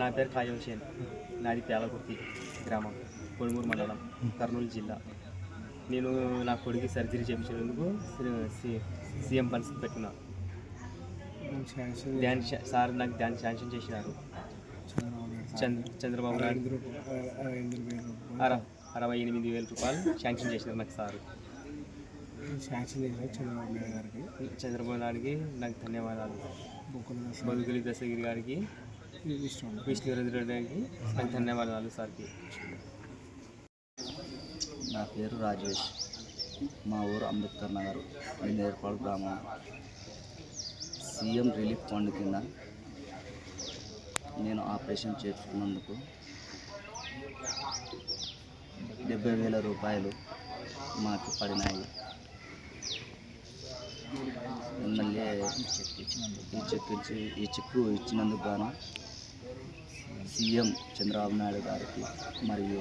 నా పేరు ఖాజా హుసేన్ నాది పేలకుర్తి గ్రామం కొడుమూరు మండలం కర్నూలు జిల్లా. నేను నా కొడుకు సర్జరీ చేయించినందుకు సీఎం ఫండ్స్కి పెట్టిన. ధ్యాన్ సార్ నాకు ధ్యాన్ శాంక్షన్ చేసినారు. చంద్ర చంద్రబాబు నాయుడు. అర అరవై ఎనిమిది వేల రూపాయలు శాంక్షన్ చేసినారు నాకు సారు. శాంక్షన్ చంద్రబాబు నాయుడు గారికి చంద్రబాబు నాయుడుకి నాకు ధన్యవాదాలు. బదుగులి దశగిరి గారికి ధన్యవాదాలు సార్కి. నా పేరు రాజేష్. మా ఊరు అంబేద్కర్ నగర్ నేర్పాడు గ్రామం. సీఎం రిలీఫ్ ఫండ్ కింద నేను ఆపరేషన్ చేర్చుకున్నందుకు డెబ్బై వేల రూపాయలు మాకు పడినాయి. ఎమ్మెల్యే ఈ చెక్ ఇచ్చి ఈ చెక్కు ఇచ్చినందుకు గాను సీఎం చంద్రబాబు నాయుడు గారికి మరియు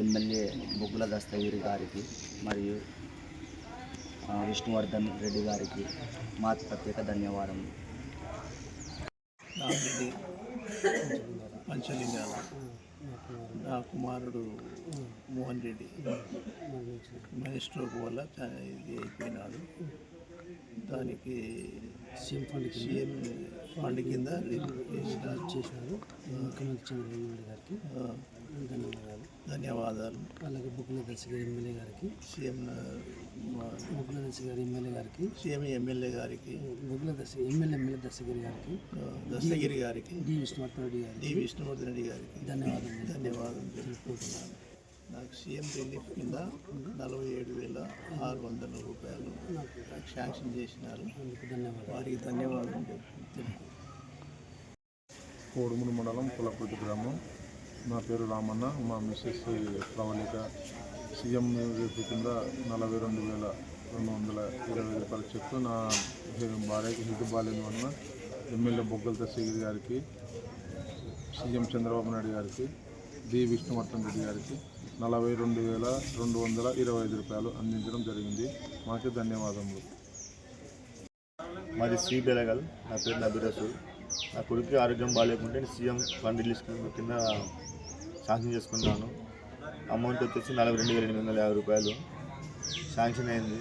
ఎమ్మెల్యే బొగ్గుల దస్తగిరి గారికి మరియు విష్ణువర్ధన్ రెడ్డి గారికి మా ప్రత్యేక ధన్యవాదములు నా బిడ్డ పంచలింగాల నా కుమారుడు మోహన్ రెడ్డి. మైండ్ స్ట్రోక్ వల్ల ఇది అయిపోయినాడు. దానికి సీఎం కింద. సీఎం ఫండ్ కింద నాయుడు గారికి ధన్యవాదాలు. ధన్యవాదాలు. అలాగే బుక్కుల దర్శకుడు ఎమ్మెల్యే గారికి సీఎం బుక్కుల దర్శకుడు ఎమ్మెల్యే గారికి సీఎం ఎమ్మెల్యే గారికి బుక్కుల దర్శక ఎమ్మెల్యే ఎమ్మెల్యే దర్శకుడి గారికి ఆ, దస్తగిరి గారికి డి విష్ణువర్ధన్ రెడ్డి గారికి డి విష్ణువర్ధన్ రెడ్డి గారికి ధన్యవాదాలు. ధన్యవాదాలు. తెలుపుకుంటున్నాను. నాకు సీఎం రిలీఫ్ కింద నలభై ఏడు వేల ఆరు వందల రూపాయలు నాకు శాంక్షన్ చేసినారు. ధన్యవాదాలు. వారికి ధన్యవాదాలు. కోడుమూరు మండలం కులపూటి గ్రామం. నా పేరు రామన్న మా మిస్సెస్ ప్రవళిక. సీఎం రేపు కింద నలభై రెండు వేల రెండు వందల ఇరవై రూపాయల చెప్తూ నా భార్యకి హిట్ బాగాలేదు వలన ఎమ్మెల్యే బొగ్గల తసిగిరి గారికి సీఎం చంద్రబాబు నాయుడు గారికి డి విష్ణువర్ధన్ రెడ్డి గారికి నలభై రెండు వేల రెండు వందల ఇరవై ఐదు రూపాయలు అందించడం జరిగింది. మాకు ధన్యవాదములు. మాది శ్రీ బెలగల్ నా పేరు నబీ రసూల్ నా కొడుకు ఆరోగ్యం బాగాలేకుంటే నేను సీఎం ఫండ్ రిలీజ్ కింద శాంక్షన్ చేసుకున్నాను. అమౌంట్ వచ్చేసి నలభై రెండు వేల ఎనిమిది వందల యాభై రూపాయలు. శాంక్షన్ అయింది.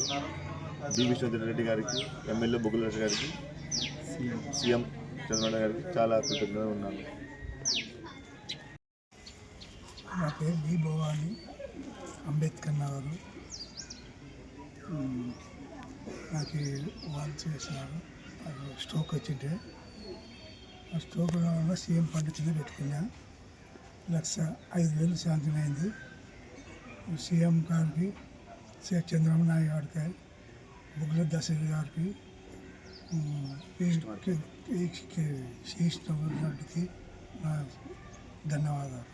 బి విశ్వనాథ్ రెడ్డి గారికి ఎమ్మెల్యే బొగ్గుల రెడ్డి గారికి సీఎం చంద్రబాబు గారికి చాలా కృతజ్ఞతగా ఉన్నాను. నా పేరు బి భవాని అంబేద్కర్ నగర్. నాకు వాళ్ళు చేసినారు. స్ట్రోక్ వచ్చింటే స్ట్రోక్ వల్ల సీఎం ఫండ్ కింద పెట్టుకున్నా లక్ష ఐదు వేలు శాంక్షన్ అయింది సీఎం గారికి సి చంద్రబాబు నాయుడు గారికి బుగ్ల దశరథ గారికి శ్రీకృష్ణ రెడ్డికి నా ధన్యవాదాలు